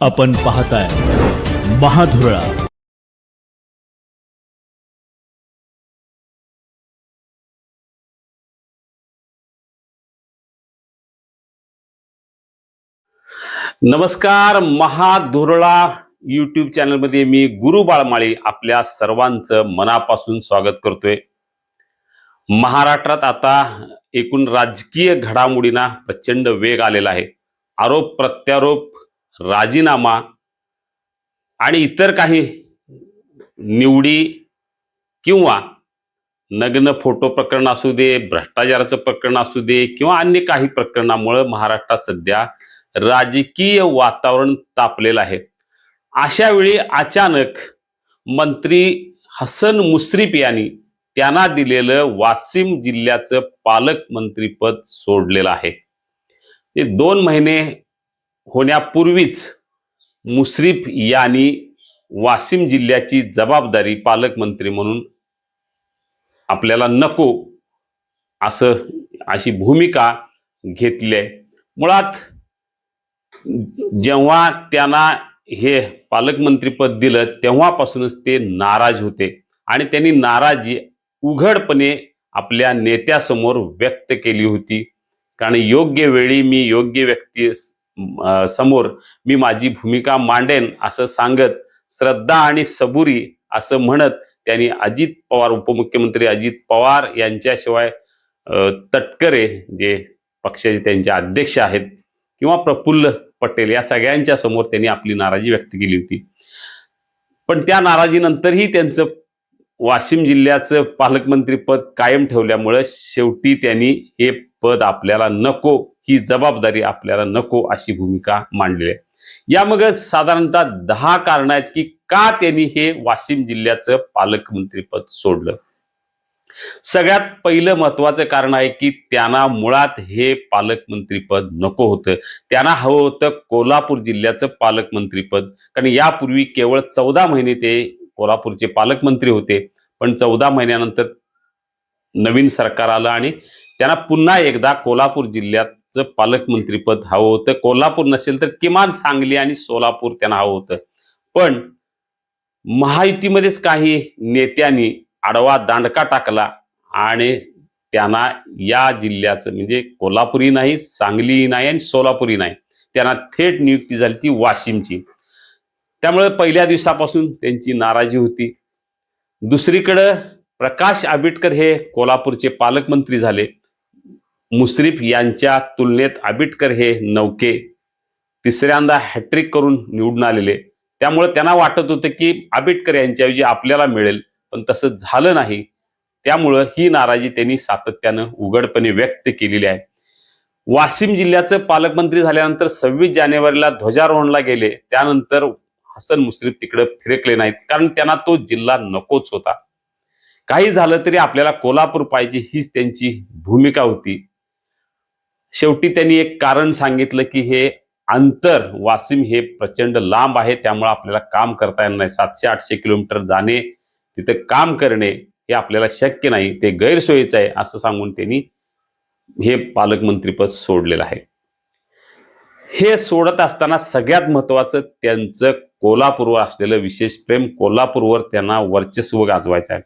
आपण पाहताय महाधुरळा. नमस्कार महाधुरळा यूट्यूब चॅनलमध्ये मी गुरु बाळमाळी आपल्या सर्वांचं मनापासून स्वागत करतोय. महाराष्ट्रात आता एकूण राजकीय घडामोडींना प्रचंड वेग आलेला आहे. आरोप प्रत्यारोप राजीनामा आणि इतर काही निवडी किंवा नग्न फोटो प्रकरण असू दे भ्रष्टाचाराचं प्रकरण असू दे किंवा अन्य काही प्रकरणामुळं महाराष्ट्रात सध्या राजकीय वातावरण तापलेलं आहे. अशा वेळी अचानक मंत्री हसन मुश्रीफ यांनी त्यांना दिलेलं वाशिम जिल्ह्याचं पालकमंत्रीपद सोडलेलं आहे. ते दोन महिने होण्यापूर्वीच मुश्रीफ यांनी वाशिम जिल्ह्याची जबाबदारी पालकमंत्री म्हणून आपल्याला नको असं अशी भूमिका घेतली आहे मुळात जेव्हा त्यांना हे पालकमंत्रीपद दिलं तेव्हापासूनच ते नाराज होते आणि त्यांनी नाराजी उघडपणे आपल्या नेत्यासमोर व्यक्त केली होती. कारण योग्य वेळी मी योग्य व्यक्ती समोर मी माझी भूमिका मांडेन असं सांगत श्रद्धा आणि सबुरी असं म्हणत त्यांनी अजित पवार उपमुख्यमंत्री अजित पवार यांच्याशिवाय तटकरे जे पक्षाचे त्यांचे अध्यक्ष आहेत किंवा प्रफुल्ल पटेल या सगळ्यांच्या समोर त्यांनी आपली नाराजी व्यक्त केली होती. पण त्या नाराजीनंतरही त्यांचं वाशिम जिल्ह्याचं पालकमंत्रीपद कायम ठेवल्यामुळं शेवटी त्यांनी हे पद आपल्याला नको ही जबाबदारी आपल्याला नको अशी भूमिका मांडली आहे. यामग साधारणतः दहा कारण आहेत की का त्यांनी हे वाशिम जिल्ह्याचं पालकमंत्रीपद सोडलं? सगळ्यात पहिलं महत्वाचं कारण आहे की त्यांना मुळात हे पालकमंत्रीपद नको होतं. त्यांना हवं होतं कोल्हापूर जिल्ह्याचं पालकमंत्रीपद कारण यापूर्वी केवळ चौदा महिने ते कोल्हापूरचे पालकमंत्री होते. पण चौदा महिन्यानंतर नवीन सरकार आलं आणि त्यांना पुन्हा एकदा कोल्हापूर जिल्ह्यात च पालकमंत्रीपद हवं होतं. कोल्हापूर नसेल तर किमान सांगली आणि सोलापूर त्यांना हवं होतं. पण महायुतीमध्येच काही नेत्यांनी आडवा दांडका टाकला आणि त्यांना या जिल्ह्याचं म्हणजे कोल्हापुरी नाही सांगलीही नाही आणि सोलापुरी नाही. त्यांना थेट नियुक्ती झाली ती वाशिमची. त्यामुळे पहिल्या दिवसापासून त्यांची नाराजी होती. दुसरीकडं प्रकाश आंबेडकर हे कोल्हापूरचे पालकमंत्री झाले. मुश्रीफ यांच्या तुलनेत आबिटकर हे नौके तिसऱ्यांदा हॅट्रिक करून निवडून आलेले. त्यामुळे त्यांना वाटत होतं की आबिटकर यांच्याऐवजी आपल्याला मिळेल पण तसं झालं नाही. त्यामुळं ही नाराजी त्यांनी सातत्यानं उघडपणे व्यक्त केलेली आहे. वाशिम जिल्ह्याचं पालकमंत्री झाल्यानंतर सव्वीस जानेवारीला ध्वजारोहणला गेले. त्यानंतर हसन मुश्रीफ तिकडे फिरकले नाहीत कारण त्यांना तो जिल्हा नकोच होता. काही झालं तरी आपल्याला कोल्हापूर पाहिजे हीच त्यांची भूमिका होती. शेवटी त्यांनी एक कारण सांगितलं की हे अंतर वासिम हे प्रचंड लांब आहे त्यामुळे आपल्याला काम करता येणार नाही. सातशे आठशे किलोमीटर जाणे तिथं काम करणे हे आपल्याला शक्य नाही ते गैरसोयीचं आहे असं सांगून त्यांनी हे पालकमंत्रीपद सोडलेलं आहे. हे सोडत असताना सगळ्यात महत्वाचं त्यांचं कोल्हापूरवर असलेलं विशेष प्रेम कोल्हापूरवर त्यांना वर्चस्व गाजवायचं आहे.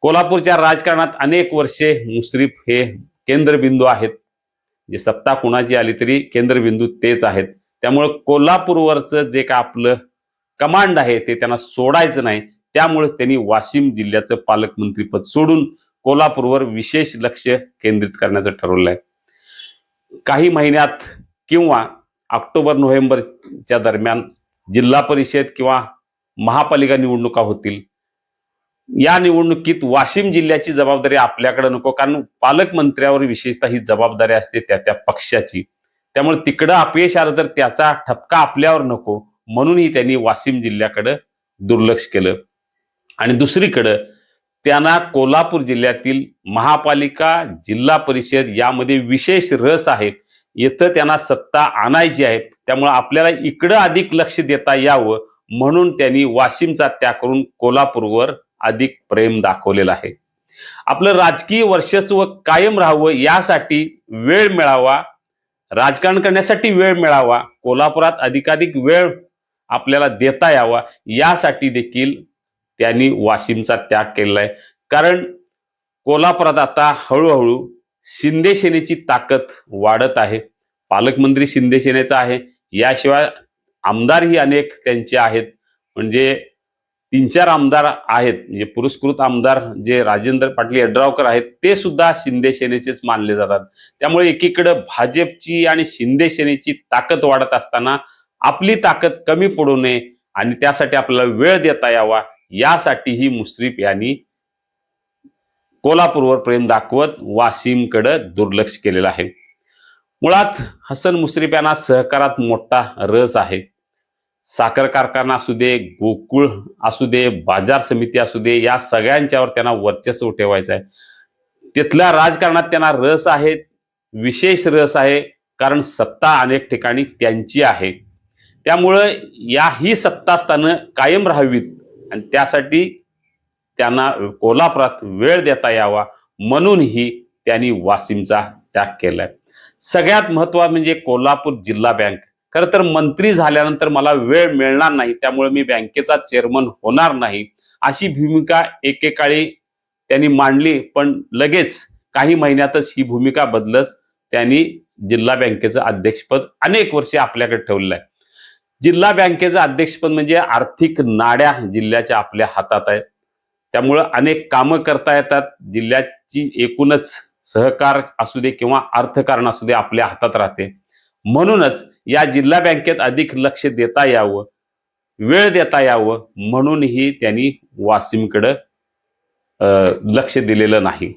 कोल्हापूरच्या राजकारणात अनेक वर्षे मुश्रीफ हे केंद्रबिंदू आहेत. जे सत्ता कुणाची आली तरी केंद्रबिंदू तेच आहेत. त्यामुळं कोल्हापूरवरचं जे का आपलं कमांड आहे ते त्यांना सोडायचं नाही. त्यामुळे त्यांनी वाशिम जिल्ह्याचं पालकमंत्रीपद सोडून कोल्हापूरवर विशेष लक्ष केंद्रित करण्याचं ठरवलं आहे काही महिन्यात किंवा ऑक्टोबर नोव्हेंबरच्या दरम्यान जिल्हा परिषद किंवा महापालिका निवडणुका होतील. या निवडणुकीत वाशिम जिल्ह्याची जबाबदारी आपल्याकडे नको कारण पालकमंत्र्यावर विशेषतः ही जबाबदारी असते त्या त्या पक्षाची. त्यामुळे तिकडं अपयश आलं तर त्याचा ठपका आपल्यावर नको म्हणूनही त्यांनी वाशिम जिल्ह्याकडं दुर्लक्ष केलं. आणि दुसरीकडं त्यांना कोल्हापूर जिल्ह्यातील महापालिका जिल्हा परिषद यामध्ये विशेष रस आहे. इथं त्यांना सत्ता आणायची आहे. त्यामुळे आपल्याला इकडं अधिक लक्ष देता यावं म्हणून त्यांनी वाशिमचा त्याग करून कोल्हापूरवर अधिक प्रेम दाखवलेलं आहे. आपलं राजकीय वर्चस्व कायम राहावं यासाठी वेळ मिळावा राजकारण करण्यासाठी वेळ मिळावा कोल्हापुरात अधिकाधिक वेळ आपल्याला देता यावा यासाठी देखील त्यांनी वाशिमचा त्याग केलेला आहे. कारण कोल्हापुरात आता हळूहळू शिंदेसेनेची ताकद वाढत आहे. पालकमंत्री शिंदेसेनेचा आहे. याशिवाय आमदारही अनेक त्यांचे आहेत. म्हणजे तीन चार आमदार आहेत म्हणजे पुरस्कृत आमदार जे राजेंद्र पाटील यड्रावकर आहेत ते सुद्धा शिंदे सेनेचेच मानले जातात. त्यामुळे एकीकडं भाजपची आणि शिंदे सेनेची ताकद वाढत असताना आपली ताकद कमी पडू नये आणि त्यासाठी आपल्याला वेळ देता यावा यासाठीही मुश्रीफ यांनी कोल्हापूरवर प्रेम दाखवत वाशिमकडे दुर्लक्ष केलेलं आहे. मुळात हसन मुश्रीफ यांना सहकारात मोठा रस आहे. साखर कारखाना असू दे गोकुळ असू दे बाजार समिती असू दे या सगळ्यांच्यावर त्यांना वर्चस्व ठेवायचं आहे. तिथल्या राजकारणात त्यांना रस आहे विशेष रस आहे कारण सत्ता अनेक ठिकाणी त्यांची आहे. त्यामुळं या ही सत्तास्थानं कायम राहावीत आणि त्यासाठी त्यांना कोल्हापुरात वेळ देता यावा म्हणूनही त्यांनी वाशिमचा त्याग केलाय. सगळ्यात महत्त्व म्हणजे कोल्हापूर जिल्हा बँक. खरं तर मंत्री झाल्यानंतर मला वेळ मिळणार नाही त्यामुळे मी बँकेचा चेअरमन होणार नाही. अशी भूमिका एकेकाळी त्यांनी मांडली पण लगेच काही महिन्यातच ही भूमिका बदलच त्यांनी जिल्हा बँकेचं अध्यक्षपद अनेक वर्षे आपल्याकडे ठेवलेलं आहे. जिल्हा बँकेचं अध्यक्षपद म्हणजे आर्थिक नाड्या जिल्ह्याच्या आपल्या हातात आहेत. त्यामुळं अनेक कामं करता येतात. जिल्ह्याची एकूणच सहकार असू दे किंवा अर्थकारण असू दे आपल्या हातात राहते. म्हणूनच या जिल्हा बँकेत अधिक लक्ष देता यावं वेळ देता यावं म्हणूनही त्यांनी वासिमकडं लक्ष दिलेलं नाही.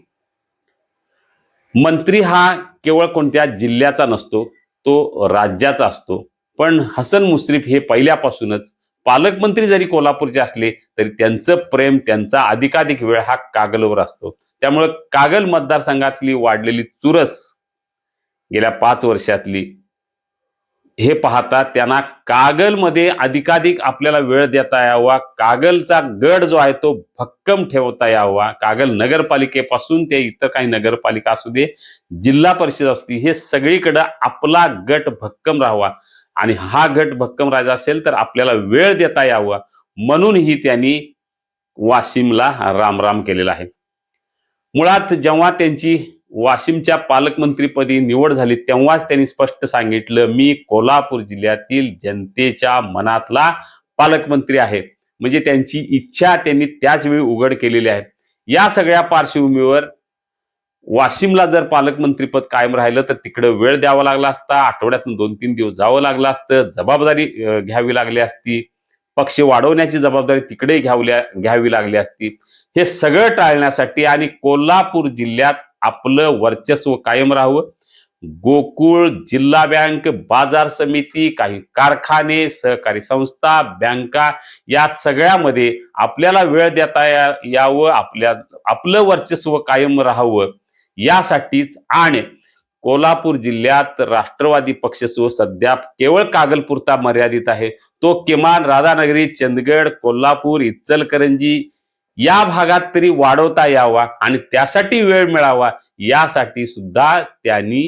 मंत्री हा केवळ कोणत्या जिल्ह्याचा नसतो तो राज्याचा असतो. पण हसन मुश्रीफ हे पहिल्यापासूनच पालकमंत्री जरी कोल्हापूरचे असले तरी त्यांचं प्रेम त्यांचा अधिकाधिक वेळ हा कागलवर असतो. त्यामुळं कागल मतदारसंघातली वाढलेली चुरस गेल्या पाच वर्षातली हे पाहता त्यांना कागलमध्ये अधिकाधिक आपल्याला वेळ देता यावा. कागलचा गड जो आहे तो भक्कम ठेवता यावा. कागल नगरपालिकेपासून ते इतर काही नगरपालिका असू दे जिल्हा परिषद असू दे हे सगळीकडं आपला गट भक्कम राहावा. आणि हा गट भक्कम राहायचा असेल तर आपल्याला वेळ देता यावा. म्हणूनही त्यांनी वाशिमला रामराम केलेला आहे. मुळात जेव्हा त्यांची वाशिमच्या पालकमंत्रीपदी निवड झाली तेव्हाच त्यांनी स्पष्ट सांगितलं मी कोल्हापूर जिल्ह्यातील जनतेच्या मनातला पालकमंत्री आहे. म्हणजे त्यांची इच्छा त्यांनी त्याच वेळी उघड केलेली आहे. या सगळ्या पार्श्वभूमीवर वाशिमला जर पालकमंत्रीपद कायम राहिलं तर तिकडे वेळ द्यावा लागला असता आठवड्यातून दोन तीन दिवस जावं लागलं असतं जबाबदारी घ्यावी लागली असती. पक्ष वाढवण्याची जबाबदारी तिकडे घ्यावल्या घ्यावी लागली असती. हे सगळं टाळण्यासाठी आणि कोल्हापूर जिल्ह्यात आपलं वर्चस्व कायम राहावं. गोकुळ जिल्हा बँक बाजार समिती काही कारखाने सहकारी संस्था बँका या सगळ्यामध्ये आपल्याला वेळ देता यावं आपल्या आपलं वर्चस्व कायम राहावं. यासाठीच आणि कोल्हापूर जिल्ह्यात राष्ट्रवादी पक्ष जो सध्या केवळ कागलपुरता मर्यादित आहे. तो किमान राधानगरी चंदगड कोल्हापूर इचलकरंजी या भागात तरी वाढवता यावा आणि त्यासाठी वेळ मिळावा यासाठी सुद्धा त्यांनी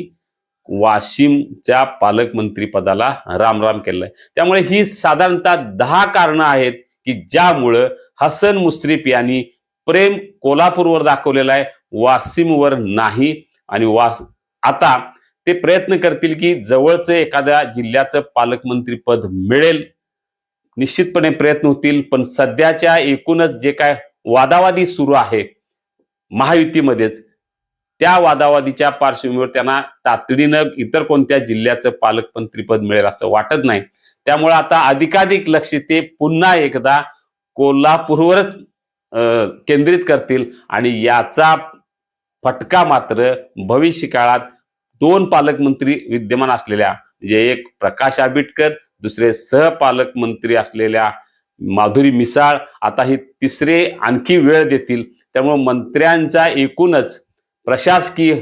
वाशिमच्या पालकमंत्री पदाला रामराम आहे त्यामुळे ही साधारणतः दहा कारणं आहेत की ज्यामुळं हसन मुश्रीफ यांनी प्रेम कोल्हापूरवर दाखवलेलं आहे वाशिमवर नाही. आणि वास आता ते प्रयत्न करतील की जवळचं एखाद्या जिल्ह्याचं पालकमंत्री पद मिळेल. निश्चितपणे प्रयत्न होतील पण सध्याच्या एकूणच जे काय वादावादी सुरू आहे महायुतीमध्येच. त्या वादावादीच्या पार्श्वभूमीवर त्यांना तातडीनं इतर कोणत्या जिल्ह्याचं पालकमंत्रीपद मिळेल असं वाटत नाही. त्यामुळे आता अधिकाधिक लक्ष ते पुन्हा एकदा कोल्हापूरवरच केंद्रित करतील आणि याचा फटका मात्र भविष्य काळात दोन पालकमंत्री विद्यमान असलेल्या म्हणजे एक प्रकाश आंबेडकर दुसरे सहपालकमंत्री असलेल्या माधुरी मिसाळ आता ही तिसरे आणखी वेळ देतील. त्यामुळे मंत्र्यांचा एकूणच प्रशासकीय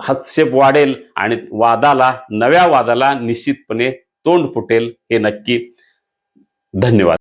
हस्तक्षेप वाढेल आणि वादाला नव्या वादाला निश्चितपणे तोंड फुटेल हे नक्की. धन्यवाद.